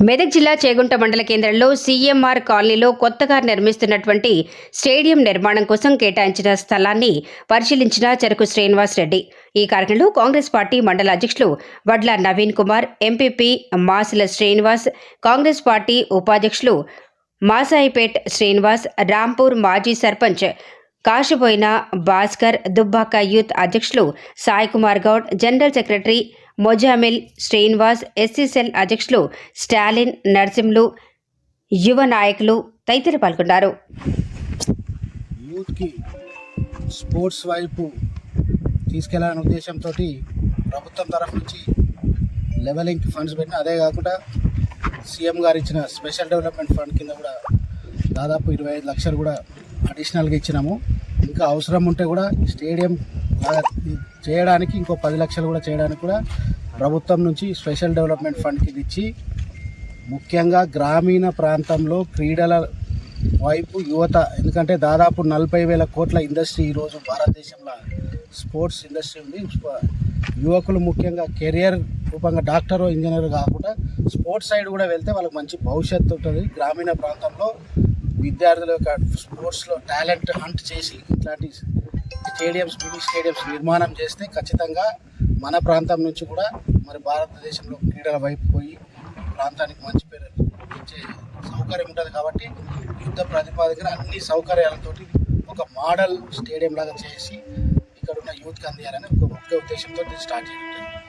మెదక్ జిల్లా చేగుంట మండల కేంద్రంలో సీఎంఆర్ కాలనీలో కొత్తగా నిర్మిస్తున్నటువంటి స్టేడియం నిర్మాణం కోసం కేటాయించిన స్థలాన్ని పరిశీలించిన చెరుకు శ్రీనివాస్ రెడ్డి ఈ కార్యక్రమంలో కాంగ్రెస్ పార్టీ మండల అధ్యక్షులు వడ్ల నవీన్ కుమార్ ఎంపీపీ మాసుల శ్రీనివాస్ కాంగ్రెస్ పార్టీ ఉపాధ్యక్షులు మాసాయిపేట్ శ్రీనివాస్ రాంపూర్ మాజీ సర్పంచ్ కాశబోయిన భాస్కర్ దుబ్బాక యూత్ అధ్యక్షులు Saikumar Goud general secretary Mozamil Srinivas SC cell అధ్యక్షులు స్టాలిన్ నర్సింలు యువ నాయకులు తదితరులు పాల్గొన్నారు. యూత్కి స్పోర్ట్స్ వైపు తీసుకెళ్ళాలనే ఉద్దేశంతో ప్రభుత్వం తరఫు నుంచి లెవెలింగ్ ఫండ్స్ పెట్టిన అదే కాకుండా సీఎం గారు ఇచ్చిన స్పెషల్ డెవలప్మెంట్ ఫండ్ కింద కూడా దాదాపు ఇరవై ఐదు లక్షలు కూడా అడిషనల్గా ఇచ్చినాము. ఇంకా అవసరం ఉంటే కూడా స్టేడియం చేయడానికి ఇంకో పది లక్షలు కూడా చేయడానికి కూడా ప్రభుత్వం నుంచి స్పెషల్ డెవలప్మెంట్ ఫండ్ కింద ఇచ్చి ముఖ్యంగా గ్రామీణ ప్రాంతంలో క్రీడల వైపు యువత ఎందుకంటే దాదాపు నలభై వేల కోట్ల ఇండస్ట్రీ ఈరోజు భారతదేశంలో స్పోర్ట్స్ ఇండస్ట్రీ ఉంది. యువకులు ముఖ్యంగా కెరియర్ రూపంగా డాక్టర్ ఇంజనీర్ కాకుండా స్పోర్ట్స్ సైడ్ కూడా వెళ్తే వాళ్ళకి మంచి భవిష్యత్తు ఉంటుంది. గ్రామీణ ప్రాంతంలో విద్యార్థుల యొక్క స్పోర్ట్స్లో టాలెంట్ హంట్ చేసి ఇట్లాంటి స్టేడియంస్ మినీ స్టేడియంస్ నిర్మాణం చేస్తే ఖచ్చితంగా మన ప్రాంతం నుంచి కూడా మరి భారతదేశంలో క్రీడల వైపు పోయి ప్రాంతానికి మంచి పేరు ఇచ్చే సౌకర్యం ఉంటుంది కాబట్టి యుద్ధ ప్రాతిపాదికన అన్ని సౌకర్యాలతోటి ఒక మోడల్ స్టేడియం లాగా చేసి ఇక్కడ ఉన్న యూత్కి అందియాలని ఒక ముఖ్య ఉద్దేశంతో స్టార్ట్ చేయడం జరిగింది.